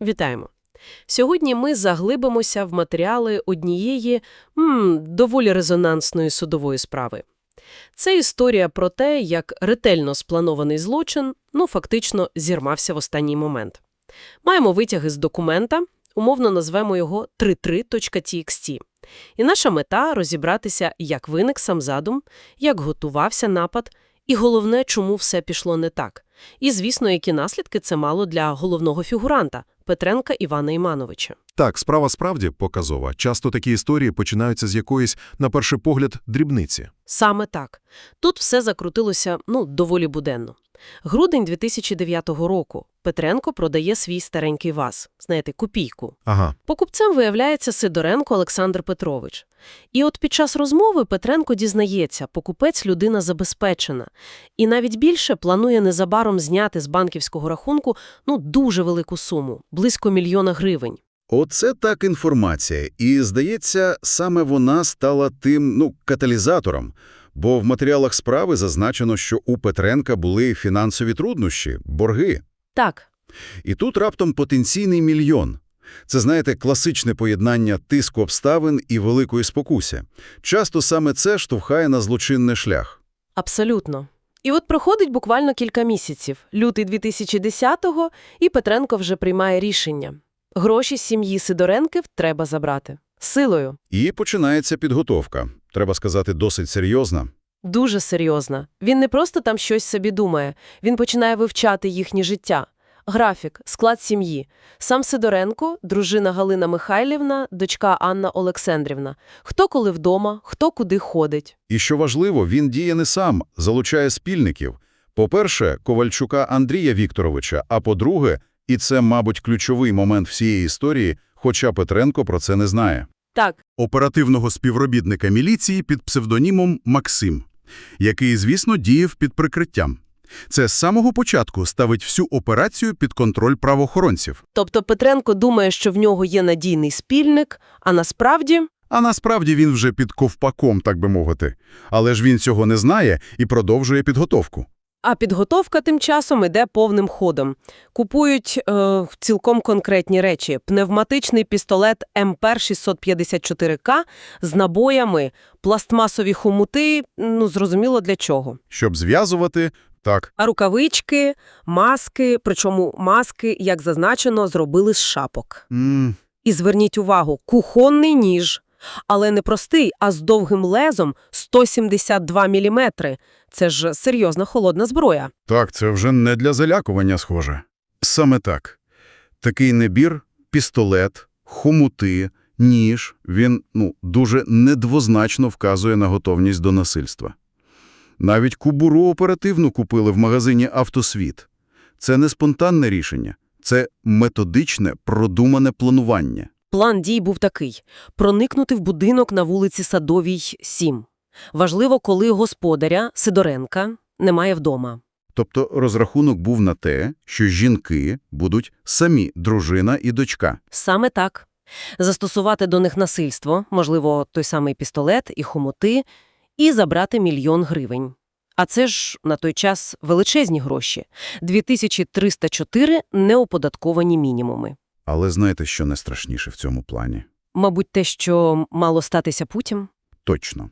Вітаємо! Сьогодні ми заглибимося в матеріали однієї м, доволі резонансної судової справи. Це історія про те, як ретельно спланований злочин, ну, фактично, зірмався в останній момент. Маємо витяги з документа, умовно назвемо його 33.txt. І наша мета – розібратися, як виник сам задум, як готувався напад, і головне, чому все пішло не так. І, звісно, які наслідки це мало для головного фігуранта – Петренка Івана Імановича. Так, справа справді показова. Часто такі історії починаються з якоїсь, на перший погляд, дрібниці. Саме так. Тут все закрутилося, ну, доволі буденно. Грудень 2009 року. Петренко продає свій старенький ВАЗ, знаєте, копійку. Ага, Покупцем виявляється Сидоренко Олександр Петрович. І от під час розмови Петренко дізнається, покупець – людина забезпечена. І навіть більше планує незабаром зняти з банківського рахунку ну, дуже велику суму – близько мільйона гривень. Оце так інформація. І, здається, саме вона стала тим, ну, каталізатором. Бо в матеріалах справи зазначено, що у Петренка були фінансові труднощі, борги. Так, І тут раптом потенційний мільйон. Це, знаєте, класичне поєднання тиску обставин і великої спокуси. Часто саме це штовхає на злочинний шлях. Абсолютно. І от проходить буквально кілька місяців, лютий 2010-го, і Петренко вже приймає рішення. Гроші з сім'ї Сидоренків треба забрати. Силою. І починається підготовка. Треба сказати, досить серйозна. Дуже серйозна. Він не просто там щось собі думає, він починає вивчати їхнє життя. Графік, склад сім'ї. Сам Сидоренко, дружина Галина Михайлівна, дочка Анна Олександрівна. Хто коли вдома, хто куди ходить. І що важливо, він діє не сам, залучає спільників. По-перше, Ковальчука Андрія Вікторовича, а по-друге, і це, мабуть, ключовий момент всієї історії, хоча Петренко про це не знає. Так, оперативного співробітника міліції під псевдонімом Максим, який, звісно, діяв під прикриттям. Це з самого початку ставить всю операцію під контроль правоохоронців. тобто Петренко думає, що в нього є надійний спільник, а насправді... А насправді він вже під ковпаком, так би мовити. Але ж він цього не знає і продовжує підготовку. А підготовка тим часом іде повним ходом. Купують е, цілком конкретні речі. Пневматичний пістолет МП-654К з набоями, пластмасові хомути, ну, зрозуміло для чого. Щоб зв'язувати, так, А рукавички, маски, причому маски, як зазначено, зробили з шапок. м І зверніть увагу, кухонний ніж. Але не простий, а з довгим лезом 172 міліметри. Це ж серйозна холодна зброя. так, це вже не для залякування схоже. Саме так. Такий набір – пістолет, хомути, ніж – він ну, дуже недвозначно вказує на готовність до насильства. Навіть кубуру оперативну купили в магазині «Автосвіт». Це не спонтанне рішення, це методичне, продумане планування. План дій був такий – проникнути в будинок на вулиці Садовій, 7. Важливо, коли господаря, Сидоренка, немає вдома. Тобто розрахунок був на те, що жінки будуть самі дружина і дочка. Саме так. Застосувати до них насильство, можливо, той самий пістолет і хомути, і забрати мільйон гривень. А це ж на той час величезні гроші – 2304 неоподатковані мінімуми. Але знаєте, що найстрашніше в цьому плані? Мабуть, те, що мало статися путем? Точно.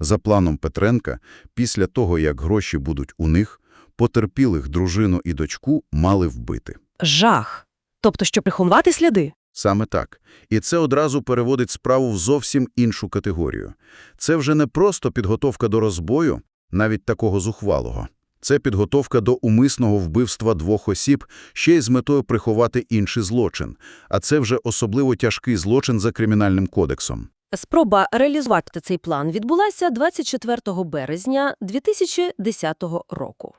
За планом Петренка, після того, як гроші будуть у них, потерпілих дружину і дочку мали вбити. Жах. Тобто, що приховати сліди? Саме так. І це одразу переводить справу в зовсім іншу категорію. Це вже не просто підготовка до розбою, навіть такого зухвалого. Це підготовка до умисного вбивства двох осіб, ще й з метою приховати інший злочин. А це вже особливо тяжкий злочин за кримінальним кодексом. Спроба реалізувати цей план відбулася 24 березня 2010 року.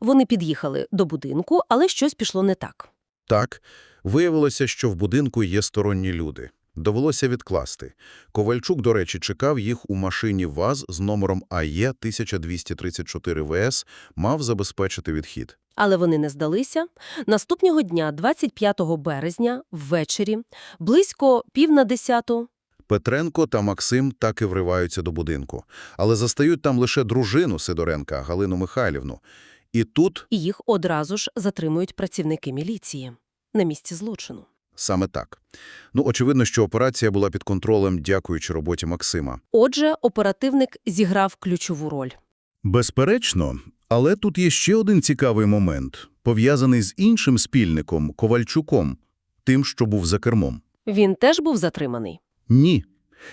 Вони під'їхали до будинку, але щось пішло не так. Так, виявилося, що в будинку є сторонні люди. Довелося відкласти. Ковальчук, до речі, чекав їх у машині ВАЗ з номером АЕ 1234 ВС, мав забезпечити відхід. Але вони не здалися. Наступного дня, 25 березня, ввечері, близько пів на десяту, Петренко та Максим так і вриваються до будинку, але застають там лише дружину Сидоренка, Галину Михайлівну. І тут їх одразу ж затримують працівники міліції. на місці злочину. Саме так. Ну, очевидно, що операція була під контролем, дякуючи роботі Максима. Отже, оперативник зіграв ключову роль. Безперечно, але тут є ще один цікавий момент, пов'язаний з іншим спільником – Ковальчуком, тим, що був за кермом. Він теж був затриманий. Ні.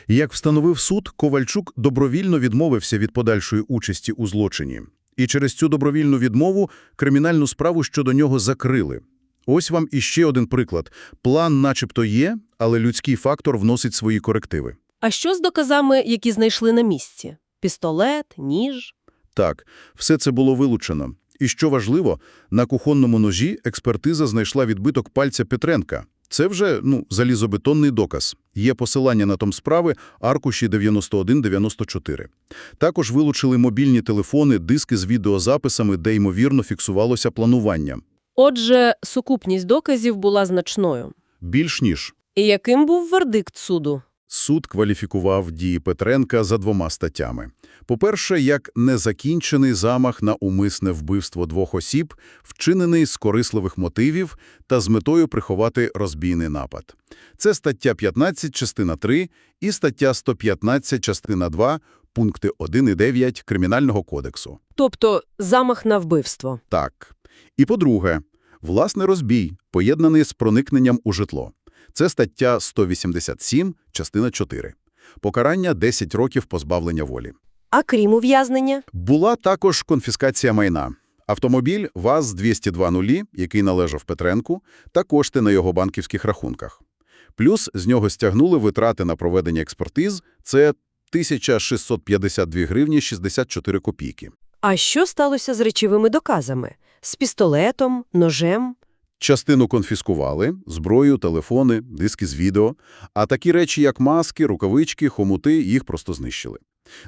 Як встановив суд, Ковальчук добровільно відмовився від подальшої участі у злочині. І через цю добровільну відмову кримінальну справу щодо нього закрили. Ось вам іще один приклад. План начебто є, але людський фактор вносить свої корективи. А що з доказами, які знайшли на місці? Пістолет, ніж? Так, все це було вилучено. І що важливо, на кухонному ножі експертиза знайшла відбиток пальця Петренка. Це вже, ну, залізобетонний доказ. Є посилання на том справи аркуші 91-94. Також вилучили мобільні телефони, диски з відеозаписами, де, ймовірно, фіксувалося планування. Отже, сукупність доказів була значною. Більш ніж. І яким був вердикт суду? Суд кваліфікував дії Петренка за двома статтями. По-перше, як незакінчений замах на умисне вбивство двох осіб, вчинений з корисливих мотивів та з метою приховати розбійний напад. Це стаття 15, частина 3 і стаття 115, частина 2, пункти 1 і 9 Кримінального кодексу. Тобто замах на вбивство. Так. І по-друге, власне розбій, поєднаний з проникненням у житло. Це стаття 187, частина 4. Покарання 10 років позбавлення волі. А крім ув'язнення? Була також конфіскація майна. Автомобіль ВАЗ-202.0, який належав Петренку, та кошти на його банківських рахунках. Плюс з нього стягнули витрати на проведення експертиз – це 1652 гривні 64 копійки. А що сталося з речовими доказами? З пістолетом, ножем? Частину конфіскували – зброю, телефони, диски з відео, а такі речі, як маски, рукавички, хомути, їх просто знищили.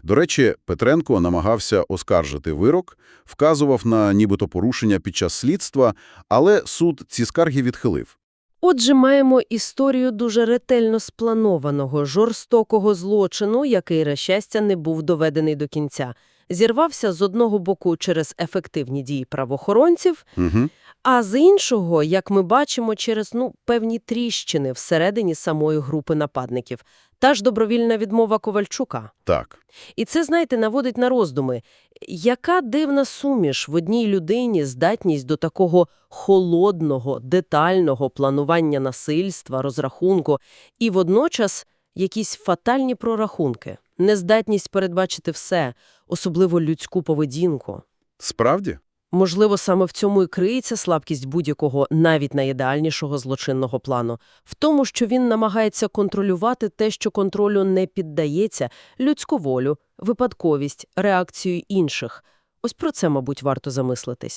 До речі, Петренко намагався оскаржити вирок, вказував на нібито порушення під час слідства, але суд ці скарги відхилив. Отже, маємо історію дуже ретельно спланованого, жорстокого злочину, який, на щастя, не був доведений до кінця. Зірвався з одного боку через ефективні дії правоохоронців, Угу. а з іншого, як ми бачимо, через ну, певні тріщини всередині самої групи нападників. Та ж добровільна відмова Ковальчука. Так. І це, знаєте, наводить на роздуми. Яка дивна суміш в одній людині здатність до такого холодного, детального планування насильства, розрахунку, і водночас якісь фатальні прорахунки, нездатність передбачити все, особливо людську поведінку. Справді? Можливо, саме в цьому і криється слабкість будь-якого, навіть найідеальнішого злочинного плану. В тому, що він намагається контролювати те, що контролю не піддається, людську волю, випадковість, реакцію інших. Ось про це, мабуть, варто замислитись.